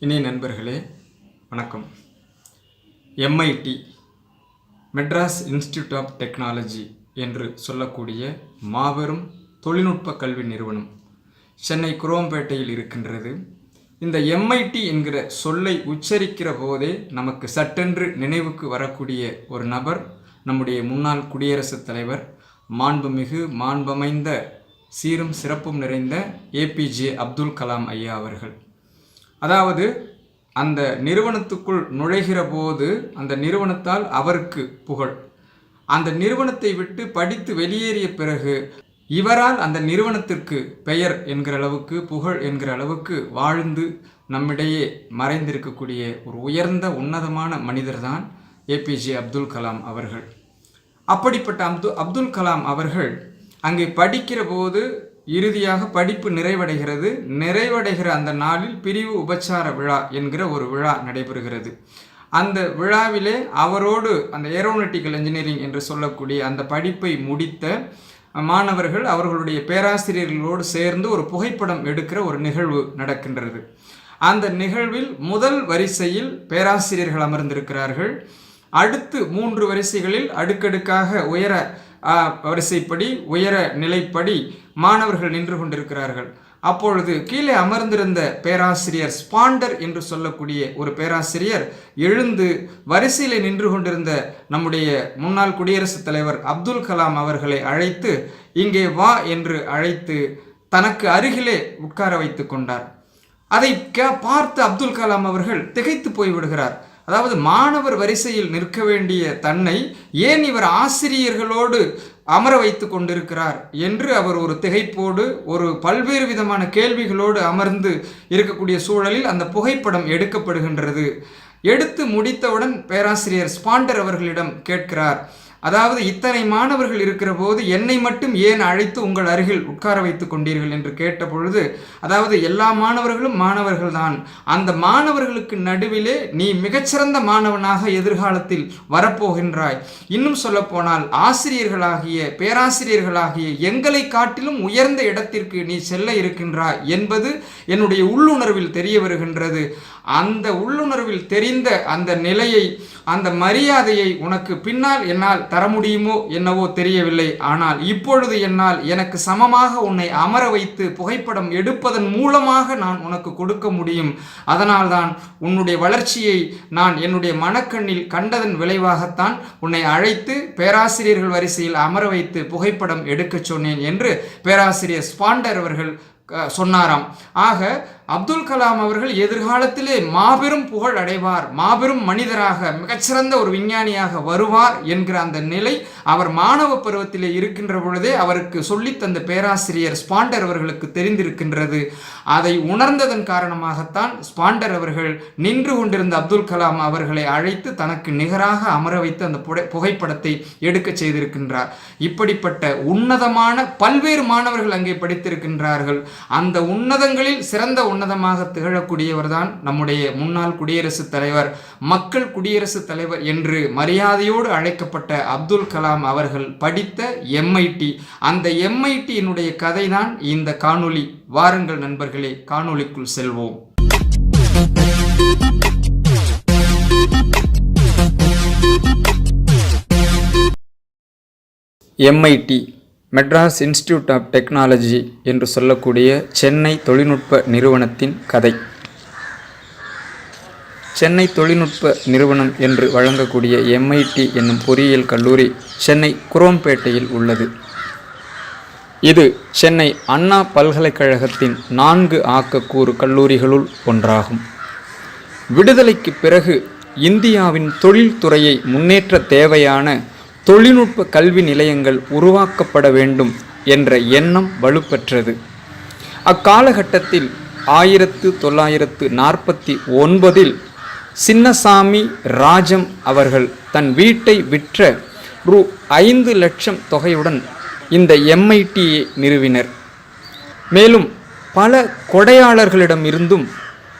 இனிய நண்பர்களே வணக்கம். MIT Madras institute of technology என்று சொல்லக்கூடிய மாபெரும் தொழில்நுட்ப கல்வி நிறுவனம் சென்னை குரோம்பேட்டையில் இருக்கின்றது. இந்த எம்ஐடி என்கிற சொல்லை உச்சரிக்கிற போதே நமக்கு சட்டென்று நினைவுக்கு வரக்கூடிய ஒரு நபர் நம்முடைய முன்னாள் குடியரசுத் தலைவர் மாண்புமிகு மாண்பமைந்த சீரும் சிறப்பும் நிறைந்த ஏபிஜே அப்துல் கலாம் ஐயா அவர்கள். அதாவது அந்த நிறுவனத்துக்குள் நுழைகிற போது அந்த நிறுவனத்தால் அவருக்கு புகழ். அந்த நிறுவனத்தை விட்டு படித்து வெளியேறிய பிறகு இவரால் அந்த நிறுவனத்திற்கு பெயர் என்கிற அளவுக்கு புகழ் என்கிற அளவுக்கு வாழ்ந்து நம்மிடையே மறைந்திருக்கக்கூடிய ஒரு உயர்ந்த உன்னதமான மனிதர்தான் ஏபிஜே அப்துல் கலாம் அவர்கள். அப்படிப்பட்ட அப்து அப்துல் கலாம் அவர்கள் அங்கே படிக்கிற போது இறுதியாக படிப்பு நிறைவடைகிறது. நிறைவடைகிற அந்த நாளில் பிரிவு உபச்சார விழா என்கிற ஒரு விழா நடைபெறுகிறது. அந்த விழாவிலே அவரோடு அந்த ஏரோனட்டிக்கல் இன்ஜினியரிங் என்று சொல்லக்கூடிய அந்த படிப்பை முடித்த மாணவர்கள் அவர்களுடைய பேராசிரியர்களோடு சேர்ந்து ஒரு புகைப்படம் எடுக்கிற ஒரு நிகழ்வு நடக்கின்றது. அந்த நிகழ்வில் முதல் வரிசையில் பேராசிரியர்கள் அமர்ந்திருக்கிறார்கள். அடுத்து மூன்று வரிசைகளில் அடுக்கடுக்காக உயர வரிசைப்படி உயர நிலைப்படி மாணவர்கள் நின்று கொண்டிருக்கிறார்கள். அப்பொழுது கீழே அமர்ந்திருந்த பேராசிரியர் ஸ்பாண்டர் என்று சொல்லக்கூடிய ஒரு பேராசிரியர் எழுந்து வரிசையில் நின்று கொண்டிருந்த நம்முடைய முன்னாள் குடியரசுத் தலைவர் அப்துல் கலாம் அவர்களை அழைத்து இங்கே வா என்று அழைத்து தனக்கு அருகிலே உட்கார வைத்து கொண்டார். அதை கே- பார்த்து அப்துல் கலாம் அவர்கள் திகைத்து போய்விடுகிறார். அதாவது மாணவர் வரிசையில் நிற்க வேண்டிய தன்னை ஏன் இவர் ஆசிரியர்களோடு அமர வைத்து கொண்டிருக்கிறார் என்று அவர் ஒரு திகைப்போடு ஒரு பல்வேறு விதமான கேள்விகளோடு அமர்ந்து இருக்கக்கூடிய சூழலில் அந்த புகைப்படம் எடுக்கப்படுகின்றது. எடுத்து முடித்தவுடன் பேராசிரியர் ஸ்பாண்டர் அவர்களிடம் கேட்கிறார் அதாவது இத்தனை மாணவர்கள் இருக்கிற போது என்னை மட்டும் ஏன் அழைத்து உங்கள் அருகில் உட்கார வைத்துக் கொண்டீர்கள் என்று கேட்ட பொழுது அதாவது எல்லா மாணவர்களும் மாணவர்கள்தான் அந்த மாணவர்களுக்கு நடுவிலே நீ மிகச்சிறந்த மாணவனாக எதிர்காலத்தில் வரப்போகின்றாய். இன்னும் சொல்லப்போனால் ஆசிரியர்களாகிய பேராசிரியர்களாகிய எங்களை காட்டிலும் உயர்ந்த இடத்திற்கு நீ செல்ல இருக்கின்றாய் என்பது என்னுடைய உள்ளுணர்வில் தெரிய வருகின்றது. அந்த உள்ளுணர்வில் தெரிந்த அந்த நிலையை அந்த மரியாதையை உனக்கு பின்னால் என்னால் தர முடியுமோ என்னவோ தெரியவில்லை. ஆனால் இப்பொழுது என்னால் எனக்கு சமமாக உன்னை அமர வைத்து புகைப்படம் எடுப்பதன் மூலமாக நான் உனக்கு கொடுக்க முடியும். அதனால்தான் உன்னுடைய வளர்ச்சியை நான் என்னுடைய மனக்கண்ணில் கண்டதன் விளைவாகத்தான் உன்னை அழைத்து பேராசிரியர்கள் வரிசையில் அமர வைத்து புகைப்படம் எடுக்கச் சொன்னேன் என்று பேராசிரியர் ஸ்பாண்டர் அவர்கள் சொன்னாராம். ஆக அப்துல் கலாம் அவர்கள் எதிர்காலத்திலே மாபெரும் புகழ் அடைவார் மாபெரும் மனிதராக மிகச்சிறந்த ஒரு விஞ்ஞானியாக வருவார் என்கிற அந்த நிலை அவர் மாணவ பருவத்திலே இருக்கின்ற பொழுதே அவருக்கு சொல்லித்தந்த பேராசிரியர் ஸ்பாண்டர் அவர்களுக்கு தெரிந்திருக்கின்றது. அதை உணர்ந்ததன் காரணமாகத்தான் ஸ்பாண்டர் அவர்கள் நின்று கொண்டிருந்த அப்துல் கலாம் அவர்களை அழைத்து தனக்கு நிகராக அமர வைத்து அந்த புகைப்படத்தை எடுக்கச் செய்திருக்கின்றார். இப்படிப்பட்ட உன்னதமான பல்வேறு மாணவர்கள் அங்கே படித்திருக்கின்றார்கள். அந்த உன்னதங்களில் சிறந்த உன்னதமாக திகழக்கூடியவர்தான் நம்முடைய முன்னாள் குடியரசுத் தலைவர் மக்கள் குடியரசுத் தலைவர் என்று மரியாதையோடு அழைக்கப்பட்ட அப்துல் கலாம் அவர்கள் படித்த எம்ஐடி அந்த எம்ஐடியினுடைய கதைதான் இந்த காணொளி. வாருங்கள் நண்பர்களே காணொளிக்குள் செல்வோம். MIT Madras institute of technology என்று சொல்லக்கூடிய சென்னை தொழில்நுட்ப நிறுவனத்தின் கதை. சென்னை தொழில்நுட்ப நிறுவனம் என்று வழங்கக்கூடிய எம்ஐடி என்னும் பொறியியல் கல்லூரி சென்னை குரோம்பேட்டையில் உள்ளது. இது சென்னை அண்ணா பல்கலைக்கழகத்தின் நான்கு ஆக்கக்கூறு கல்லூரிகளுள் ஒன்றாகும். விடுதலைக்கு பிறகு இந்தியாவின் தொழில்துறையை முன்னேற்ற தேவையான தொழில்நுட்ப கல்வி நிலையங்கள் உருவாக்கப்பட வேண்டும் என்ற எண்ணம் வலுப்பெற்றது. அக்காலகட்டத்தில் ஆயிரத்து தொள்ளாயிரத்து நாற்பத்தி ஒன்பதில் சின்னசாமி ராஜம் அவர்கள் தன் வீட்டை விற்ற ரூ. ஐந்து லட்சம் தொகையுடன் இந்த எம்ஐடியை நிறுவினர். மேலும் பல கொடையாளர்களிடமிருந்தும்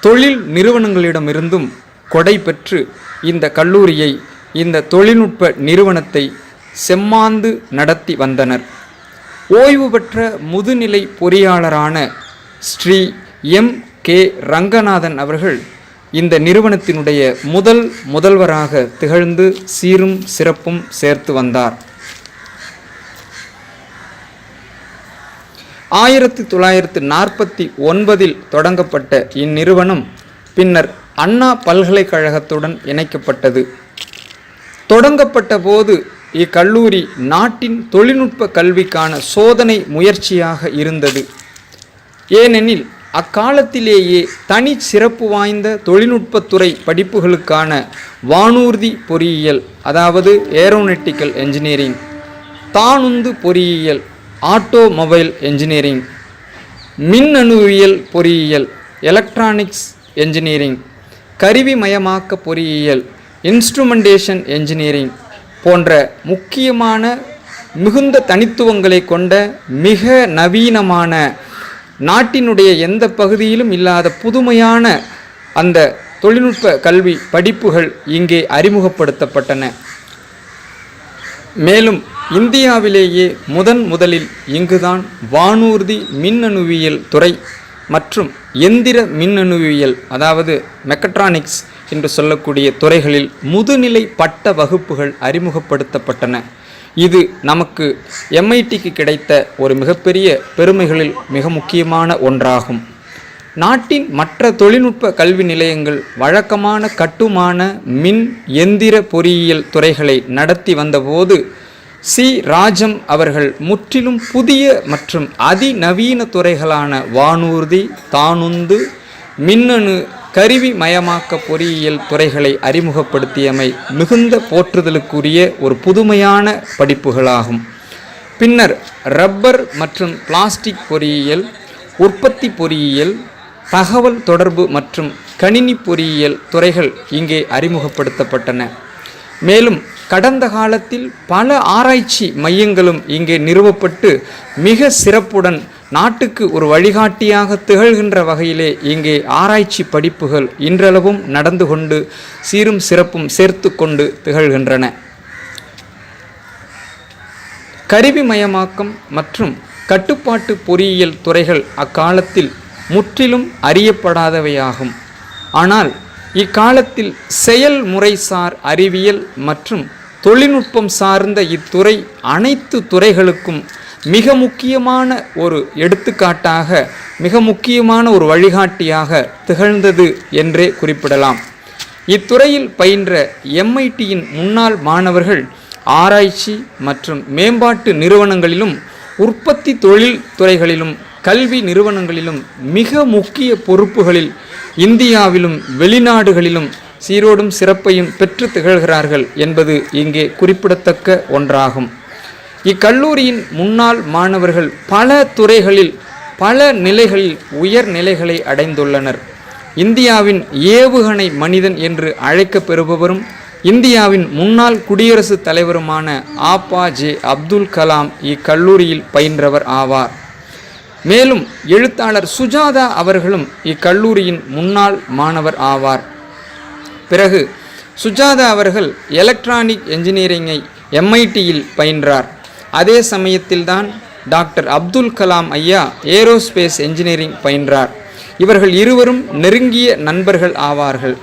தொழில் நிறுவனங்களிடமிருந்தும் கொடை பெற்று இந்த கல்லூரியை இந்த தொழில்நுட்ப நிறுவனத்தை செம்மாந்து நடத்தி வந்தனர். ஓய்வு பெற்ற முதுநிலை பொறியாளரான ஸ்ரீ எம். கே. ரங்கநாதன் அவர்கள் இந்த நிறுவனத்தினுடைய முதல் முதல்வராக திகழ்ந்து சீரும் சிறப்பும் சேர்த்து வந்தார். ஆயிரத்தி தொள்ளாயிரத்து நாற்பத்தி ஒன்பதில் தொடங்கப்பட்ட இந்நிறுவனம் பின்னர் அண்ணா பல்கலைக்கழகத்துடன் இணைக்கப்பட்டது. தொடங்கப்பட்ட போது இக்கல்லூரி நாட்டின் தொழில்நுட்ப கல்விக்கான சோதனை முயற்சியாக இருந்தது. ஏனெனில் அக்காலத்திலேயே தனி சிறப்பு வாய்ந்த தொழில்நுட்பத்துறை படிப்புகளுக்கான வானூர்தி பொறியியல் அதாவது ஏரோனெட்டிக்கல் என்ஜினியரிங் தானுந்து பொறியியல் ஆட்டோமொபைல் என்ஜினியரிங் மின்னணுவியல் பொறியியல் எலக்ட்ரானிக்ஸ் என்ஜினியரிங் கருவிமயமாக்க பொறியியல் இன்ஸ்ட்ருமெண்டேஷன் என்ஜினியரிங் போன்ற முக்கியமான மிகுந்த தனித்துவங்களை கொண்ட மிக நவீனமான நாட்டினுடைய எந்த பகுதியிலும் இல்லாத புதுமையான அந்த தொழில்நுட்ப கல்வி படிப்புகள் இங்கே அறிமுகப்படுத்தப்பட்டன. மேலும் இந்தியாவிலேயே முதன் முதலில் இங்குதான் வானூர்தி மின்னணுவியல் துறை மற்றும் எந்திர மின்னணுவியல் அதாவது மெக்கட்ரானிக்ஸ் என்று சொல்லக்கூடிய துறைகளில் முதுநிலை பட்ட வகுப்புகள் அறிமுகப்படுத்தப்பட்டன. இது நமக்கு எம்ஐடிக்கு கிடைத்த ஒரு மிகப்பெரிய பெருமைகளில் மிக முக்கியமான ஒன்றாகும். நாட்டின் மற்ற தொழில்நுட்ப கல்வி நிலையங்கள் வழக்கமான கட்டுமான மின் எந்திர பொறியியல் துறைகளை நடத்தி வந்தபோது சி. ராஜம் அவர்கள் முற்றிலும் புதிய மற்றும் அதிநவீன துறைகளான வானூர்தி தானுந்து மின்னணு கருவி மயமாக்க பொறியியல் துறைகளை அறிமுகப்படுத்தியமை மிகுந்த போற்றுதலுக்குரிய ஒரு புதுமையான படிப்புகளாகும். பின்னர் ரப்பர் மற்றும் பிளாஸ்டிக் பொறியியல் உற்பத்தி பொறியியல் தகவல் தொடர்பு மற்றும் கணினி பொறியியல் துறைகள் இங்கே அறிமுகப்படுத்தப்பட்டன. மேலும் கடந்த காலத்தில் பல ஆராய்ச்சி மையங்களும் இங்கே நிறுவப்பட்டு மிக சிறப்புடன் நாட்டுக்கு ஒரு வழிகாட்டியாக திகழ்கின்ற வகையிலே இங்கே ஆராய்ச்சி படிப்புகள் இன்றளவும் நடந்து கொண்டு சீரும் சிறப்பும் சேர்த்து கொண்டு திகழ்கின்றன. கருவிமயமாக்கம் மற்றும் கட்டுப்பாட்டு பொறியியல் துறைகள் அக்காலத்தில் முற்றிலும் அறியப்படாதவையாகும். ஆனால் இக்காலத்தில் செயல்முறைசார் அறிவியல் மற்றும் தொழில்நுட்பம் சார்ந்த இத்துறை அனைத்து துறைகளுக்கும் மிக முக்கியமான ஒரு எடுத்துக்காட்டாக மிக முக்கியமான ஒரு வழிகாட்டியாக திகழ்ந்தது என்றே குறிப்பிடலாம். இத்துறையில் பயின்ற எம்ஐடியின் முன்னாள் மாணவர்கள் ஆராய்ச்சி மற்றும் மேம்பாட்டு நிறுவனங்களிலும் உற்பத்தி தொழில் துறைகளிலும் கல்வி நிறுவனங்களிலும் மிக முக்கிய பொறுப்புகளில் இந்தியாவிலும் வெளிநாடுகளிலும் சீரோடும் சிறப்பையும் பெற்று திகழ்கிறார்கள் என்பது இங்கே குறிப்பிடத்தக்க ஒன்றாகும். இக்கல்லூரியின் முன்னாள் மாணவர்கள் பல துறைகளில் பல நிலைகளில் உயர் நிலைகளை அடைந்துள்ளனர். இந்தியாவின் ஏவுகணை மனிதன் என்று அழைக்கப்பெறுபவரும் இந்தியாவின் முன்னாள் குடியரசுத் தலைவருமான A P J Abdul Kalam இக்கல்லூரியில் பயின்றவர் ஆவார். மேலும் எழுத்தாளர் சுஜாதா அவர்களும் இக்கல்லூரியின் முன்னாள் மாணவர் ஆவார். பிறகு சுஜாதா அவர்கள் எலக்ட்ரானிக் என்ஜினியரிங்கை எம்ஐடியில் பயின்றார். அதே சமயத்தில்தான் டாக்டர் அப்துல் கலாம் ஐயா ஏரோஸ்பேஸ் என்ஜினியரிங் பயின்றார். இவர்கள் இருவரும் நெருங்கிய நண்பர்கள் ஆவார்கள்.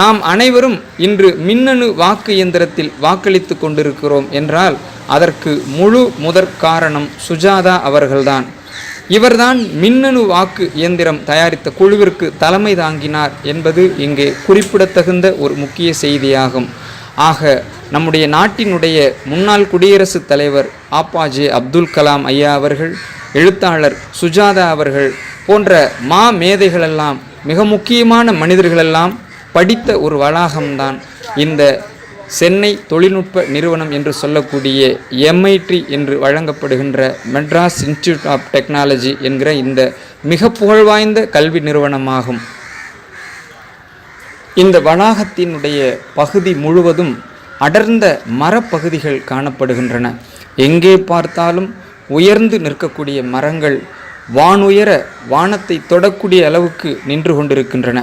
நாம் அனைவரும் இன்று மின்னணு வாக்கு இயந்திரத்தில் வாக்களித்து கொண்டிருக்கிறோம் என்றால் அதற்கு முழு முதற் காரணம் சுஜாதா அவர்கள்தான். இவர்தான் மின்னணு வாக்கு இயந்திரம் தயாரித்த குழுவிற்கு தலைமை தாங்கினார் என்பது இங்கே குறிப்பிடத்தகுந்த ஒரு முக்கிய செய்தியாகும். ஆக நம்முடைய நாட்டினுடைய முன்னாள் குடியரசுத் தலைவர் ஆப்பாஜே அப்துல் கலாம் ஐயா அவர்கள் எழுத்தாளர் சுஜாதா அவர்கள் போன்ற மா மேதைகளெல்லாம் மிக முக்கியமான மனிதர்களெல்லாம் படித்த ஒரு வளாகம்தான் இந்த சென்னை தொழில்நுட்ப நிறுவனம் என்று சொல்லக்கூடிய எம்ஐடி என்று வழங்கப்படுகின்ற மெட்ராஸ் இன்ஸ்டிடியூட் ஆஃப் டெக்னாலஜி என்கிற இந்த மிக புகழ்வாய்ந்த கல்வி நிறுவனமாகும். இந்த வளாகத்தினுடைய பகுதி முழுவதும் அடர்ந்த மரப்பகுதிகள் காணப்படுகின்றன. எங்கே பார்த்தாலும் உயர்ந்து நிற்கக்கூடிய மரங்கள் வானுயர வானத்தை தொடக்கூடிய அளவுக்கு நின்று கொண்டிருக்கின்றன.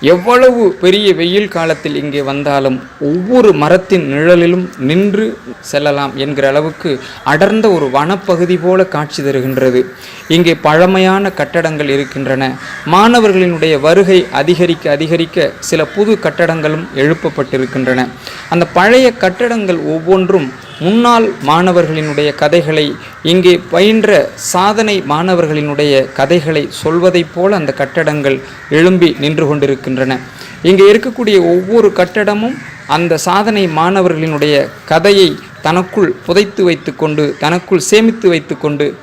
எவ்வளவு பெரிய வெயில் காலத்தில் இங்கே வந்தாலும் ஒவ்வொரு மரத்தின் நிழலிலும் நின்று செல்லலாம் என்கிற அளவுக்கு அடர்ந்த ஒரு வனப்பகுதி போல காட்சி தருகின்றது. இங்கே பழமையான கட்டடங்கள் இருக்கின்றன. மாணவர்களினுடைய வருகை அதிகரிக்க அதிகரிக்க சில புது கட்டடங்களும் எழுப்பப்பட்டிருக்கின்றன. அந்த பழைய கட்டடங்கள் ஒவ்வொன்றும் முன்னாள் மாணவர்களினுடைய கதைகளை இங்கே பயின்ற சாதனை மாணவர்களினுடைய கதைகளை சொல்வதைப் போல அந்த கட்டடங்கள் எழும்பி நின்று கொண்டிருக்கின்றன. இங்கே இருக்கக்கூடிய ஒவ்வொரு கட்டடமும் அந்த சாதனை மாணவர்களினுடைய கதையை தனக்குள் புதைத்து வைத்துக்கொண்டு தனக்குள் சேமித்து வைத்துக்கொண்டு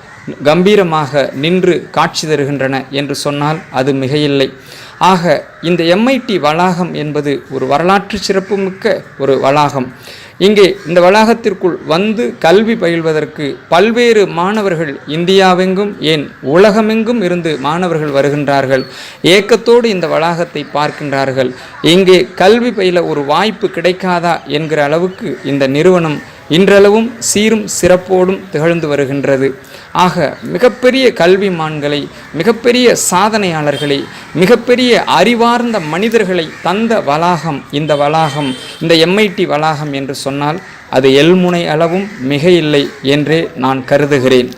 கம்பீரமாக நின்று காட்சி தருகின்றன என்று சொன்னால் அது மிகையில்லை. ஆக இந்த எம்ஐடி வளாகம் என்பது ஒரு வரலாற்று சிறப்புமிக்க ஒரு வளாகம். இங்கே இந்த வளாகத்திற்குள் வந்து கல்வி பயில்வதற்கு பல்வேறு மாணவர்கள் இந்தியாவெங்கும் ஏன் உலகமெங்கும் இருந்து மாணவர்கள் வருகின்றார்கள். ஏக்கத்தோடு இந்த வளாகத்தை பார்க்கின்றார்கள். இங்கே கல்வி பயில ஒரு வாய்ப்பு கிடைக்காதா என்கிற அளவுக்கு இந்த நிறுவனம் இன்றளவும் சீரும் சிறப்போடும் திகழ்ந்து வருகின்றது. ஆக மிகப்பெரிய கல்விமான்களை மிகப்பெரிய சாதனையாளர்களை மிகப்பெரிய அறிவார்ந்த மனிதர்களை தந்த வளாகம் இந்த வளாகம் இந்த எம்ஐடி வளாகம் என்று சொன்னால் அது எல்முனை அளவும் மிக இல்லை என்றே நான் கருதுகிறேன்.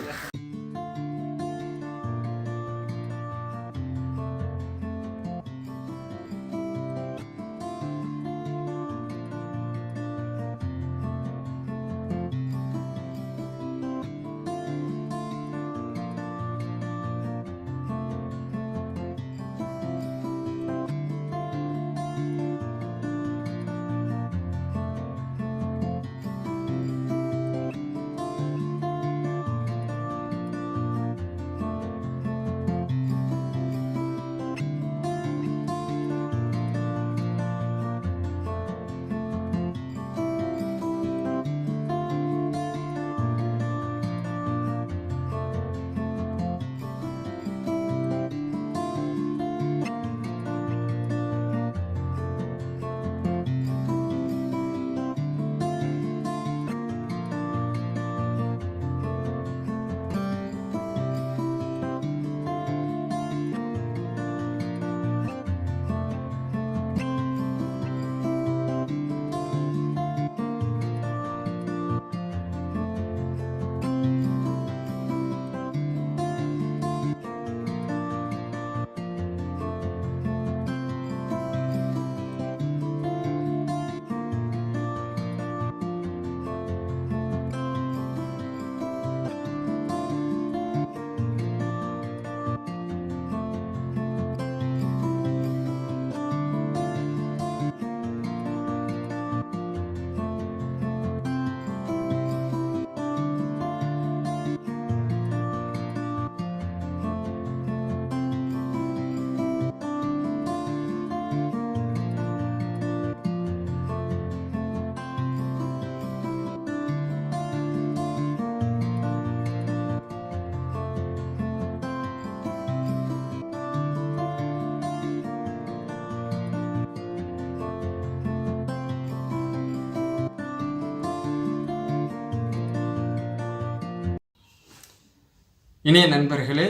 இணைய நண்பர்களே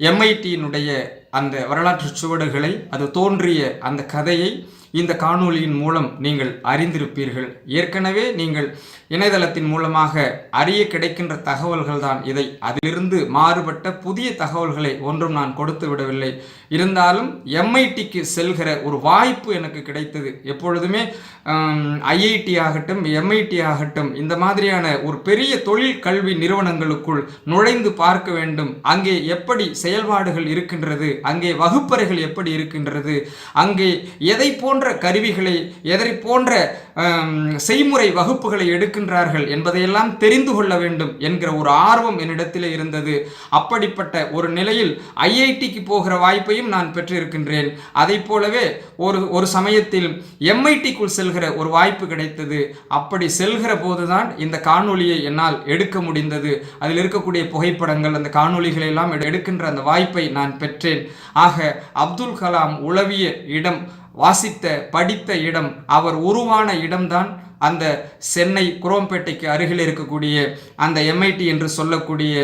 எம்ஐடியினுடைய அந்த வரலாற்று சுவடுகளை அது தோன்றிய அந்த கதையை இந்த காணொளியின் மூலம் நீங்கள் அறிந்திருப்பீர்கள். ஏற்கனவே நீங்கள் இணையதளத்தின் மூலமாக அறிய கிடைக்கின்ற தகவல்கள் தான் இதை. அதிலிருந்து மாறுபட்ட புதிய தகவல்களை ஒன்றும் நான் கொடுத்து விடவில்லை. இருந்தாலும் எம்ஐடிக்கு செல்கிற ஒரு வாய்ப்பு எனக்கு கிடைத்தது. எப்பொழுதுமே ஐஐடி ஆகட்டும் எம்ஐடி ஆகட்டும் இந்த மாதிரியான ஒரு பெரிய தொழில் கல்வி நிறுவனங்களுக்குள் நுழைந்து பார்க்க வேண்டும். அங்கே எப்படி செயல்பாடுகள் இருக்கின்றது? அங்கே வகுப்பறைகள் எப்படி இருக்கின்றது? அங்கே எதை போன்ற கருவிகளை எதை போன்ற செய்முறை வகுப்புகளை எடுக்கின்றார்கள் என்பதையெல்லாம் தெரிந்து கொள்ள வேண்டும் என்கிற ஒரு ஆர்வம் என்னிடத்தில் இருந்தது. அப்படிப்பட்ட ஒரு நிலையில் ஐஐடிக்கு போகிற வாய்ப்பையும் நான் பெற்றிருக்கின்றேன். அதை போலவே ஒரு ஒரு சமயத்தில் எம்ஐடிக்குள் செல்கிற ஒரு வாய்ப்பு கிடைத்தது. அப்படி செல்கிற போதுதான் இந்த காணொளியை என்னால் எடுக்க முடிந்தது. அதில் இருக்கக்கூடிய புகைப்படங்கள் அந்த காணொளிகளை எல்லாம் எடுக்கின்ற அந்த வாய்ப்பை நான் பெற்றேன். ஆக அப்துல் கலாம் உளவிய இடம் வாசித்த படித்த இடம் அவர் உருவான இடம்தான் அந்த சென்னை குரோம்பேட்டைக்கு அருகில் இருக்கக்கூடிய அந்த எம்ஐடி என்று சொல்லக்கூடிய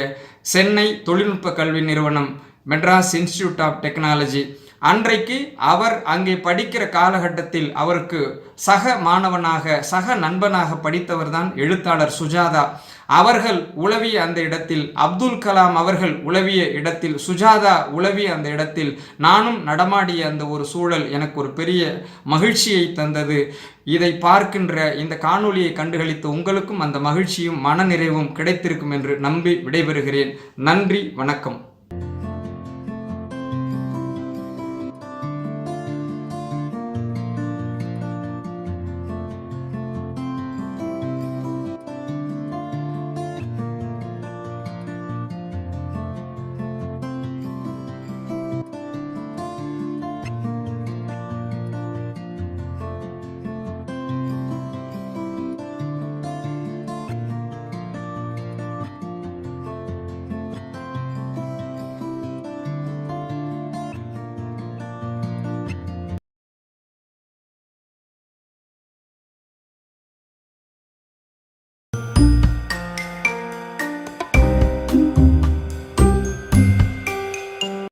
சென்னை தொழில்நுட்ப கல்வி நிறுவனம் மெட்ராஸ் இன்ஸ்டிடியூட் ஆஃப் டெக்னாலஜி. அன்றைக்கு அவர் அங்கே படிக்கிற காலகட்டத்தில் அவருக்கு சக மாணவனாக சக நண்பனாக படித்தவர்தான் எழுத்தாளர் சுஜாதா. அவர்கள் உளவிய அந்த இடத்தில் அப்துல் கலாம் அவர்கள் உளவிய இடத்தில் சுஜாதா உளவிய அந்த இடத்தில் நானும் நடமாடிய அந்த ஒரு சூழல் எனக்கு ஒரு பெரிய மகிழ்ச்சியை தந்தது. இதை பார்க்கின்ற இந்த காணொளியை கண்டுகளித்த உங்களுக்கும் அந்த மகிழ்ச்சியும் மனநிறைவும் கிடைத்திருக்கும் என்று நம்பி விடைபெறுகிறேன். நன்றி வணக்கம்.